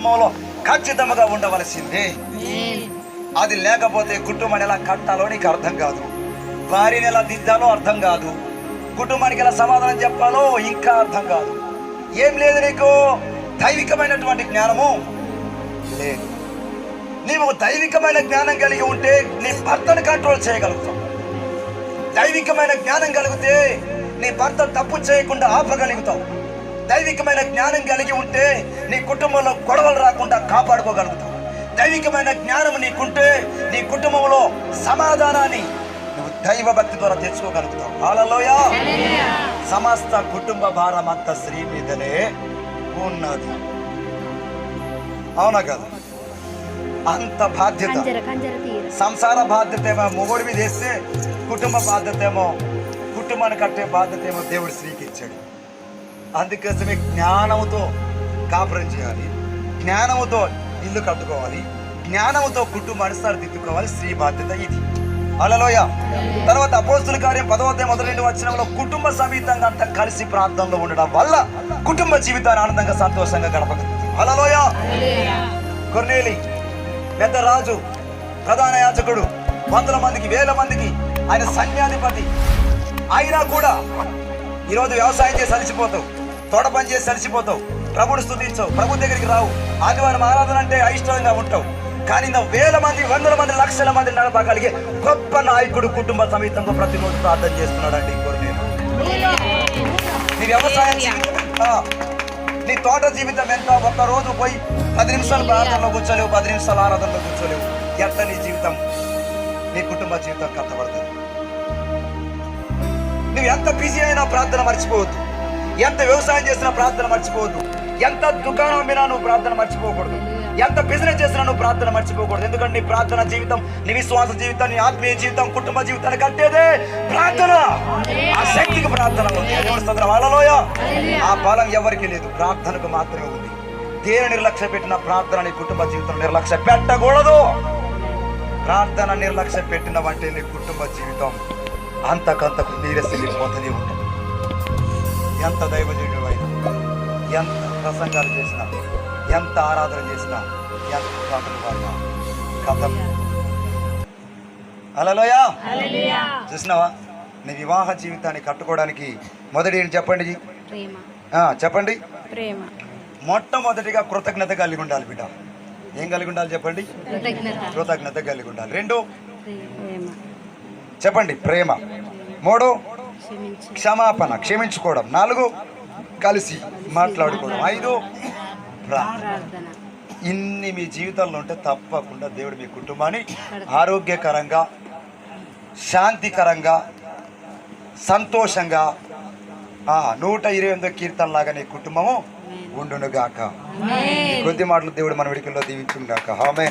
కుటుంబంలో ఖచ్చితంగా ఉండవలసిందే. అది లేకపోతే కుటుంబాన్ని ఎలా కట్టాలో నీకు అర్థం కాదు. భార్యని ఎలా దిద్దాలో అర్థం కాదు. కుటుంబానికి ఎలా సమాధానం చెప్పాలో ఇంకా అర్థం కాదు. ఏం లేదు నీకు? దైవికమైనటువంటి జ్ఞానము లేదు. నీవు దైవికమైన జ్ఞానం కలిగి ఉంటే నీ భర్తను కంట్రోల్ చేయగలుగుతావు. దైవికమైన జ్ఞానం కలిగితే నీ భర్త తప్పు చేయకుండా ఆపగలుగుతావు. దైవికమైన జ్ఞానం కలిగి ఉంటే నీ కుటుంబంలో గొడవలు రాకుండా కాపాడుకోగలుగుతావు. దైవికమైన జ్ఞానం నీకుంటే నీ కుటుంబంలో సమాధానాన్ని నువ్వు దైవ భక్తి ద్వారా తెచ్చుకోగలుగుతావు. హాలలోయ సమస్త కుటుంబ భారం అంతా స్త్రీ మీదనే ఉన్నది. అవునా కదా? అంత బాధ్యత. సంసార బాధ్యత ఏమో మొగుడి మీద వేస్తే కుటుంబ బాధ్యత ఏమో కుటుంబాన్ని కట్టే బాధ్యత ఏమో దేవుడు స్త్రీకి ఇచ్చాడు. అందుకోసమే జ్ఞానముతో కాపురం చేయాలి. జ్ఞానముతో ఇల్లు కట్టుకోవాలి. జ్ఞానముతో కుటుంబాన్ని సరిదిద్దుకోవాలి స్త్రీ బాధ్యత ఇది. అలలోయ తర్వాత అపోస్తుల కార్యం పదవదే మొదలైన వచ్చినంలో కుటుంబ సమేతంగా అంతా కలిసి ప్రాంతంలో ఉండడం వల్ల కుటుంబ జీవితాన్ని ఆనందంగా సంతోషంగా గడపగలుగుతుంది అలలోయ కొన్నేలి పెద్ద రాజు ప్రధాన యాచకుడు వందల మందికి వేల మందికి ఆయన సైన్యాధిపతి. అయినా కూడా ఈరోజు వ్యవసాయం చేసి అలసిపోతావు. తోట పని చేసి అలసిపోతావు. ప్రభుడు స్థుతించవు ప్రభు దగ్గరికి రావు. ఆదివారం ఆరాధన అంటే అయిష్టంగా ఉంటావు. కానీ నా వేల మంది వందల మంది లక్షల మంది నడపగలిగే గొప్ప నాయకుడు కుటుంబ సమేతంగా ప్రతిరోజు ప్రార్థన చేస్తున్నాడండి నేను నీ వ్యవసాయం నీ తోట జీవితం ఎంత. ఒక్క రోజు పోయి పది నిమిషాలు ప్రార్థనలో కూర్చోలేవు పది నిమిషాలు ఆరాధనలో కూర్చోలేవు. ఎట్ట నీ జీవితం? నీ కుటుంబ జీవితం కట్టబడుతుంది నువ్వు ఎంత బిజీ అయినా ప్రార్థన మర్చిపోవద్దు. ఎంత వ్యవసాయం చేసినా ప్రార్థన మర్చిపోవద్దు. ఎంత దుకాణం అమ్మినా నువ్వు ప్రార్థన మర్చిపోకూడదు. ఎంత బిజినెస్ చేసినా నువ్వు ప్రార్థన మర్చిపోకూడదు. ఎందుకంటే నీ ప్రార్థన జీవితం నీ విశ్వాస జీవితం నీ ఆత్మీయ జీవితం కుటుంబ జీవితాన్ని కట్టేదే ప్రార్థన. ఆ శక్తికి ప్రార్థన ఉంది. వాళ్ళలోయ ఆ బలం ఎవరికి లేదు. ప్రార్థనకు మాత్రమే ఉంది. దేని నిర్లక్ష్య పెట్టిన ప్రార్థన నీ కుటుంబ జీవితం నిర్లక్ష్య పెట్టకూడదు. ప్రార్థన నిర్లక్ష్య పెట్టినవంటే నీ కుటుంబ జీవితం అంతకంతకు నీరసిల్లిపోతూనే ఉంటుంది. ఎంత దైవజనుడు అయినా ఎంత ప్రసంగాలు చేసినా ఎంత ఆరాధన చేసినా ఎంత పాటలు పాడినా కథం అలలోయా చూసినావా? నీ వివాహ జీవితాన్ని కట్టుకోవడానికి మొదటి ఏంటి చెప్పండి చెప్పండి. ప్రేమ. మొట్టమొదటిగా కృతజ్ఞత కలిగి ఉండాలి బిడ్డ. ఏం కలిగి ఉండాలి చెప్పండి? కృతజ్ఞత. కలిగి ఉండాలి. రెండు. చెప్పండి ప్రేమ. మూడు. క్షమాపణ క్షమించుకోవడం. నాలుగు కలిసి మాట్లాడుకోవడం. ఐదు ప్రార్థన ఇన్ని మీ జీవితంలో ఉంటే తప్పకుండా దేవుడు మీ కుటుంబాన్ని ఆరోగ్యకరంగా శాంతికరంగా సంతోషంగా నూట ఇరవై ఎనిమిదో కీర్తన లాగా నీ కుటుంబము ఉండునుగాక. కొద్ది మాటలు దేవుడు మన విడికల్లో దీవించుగాక ఆమె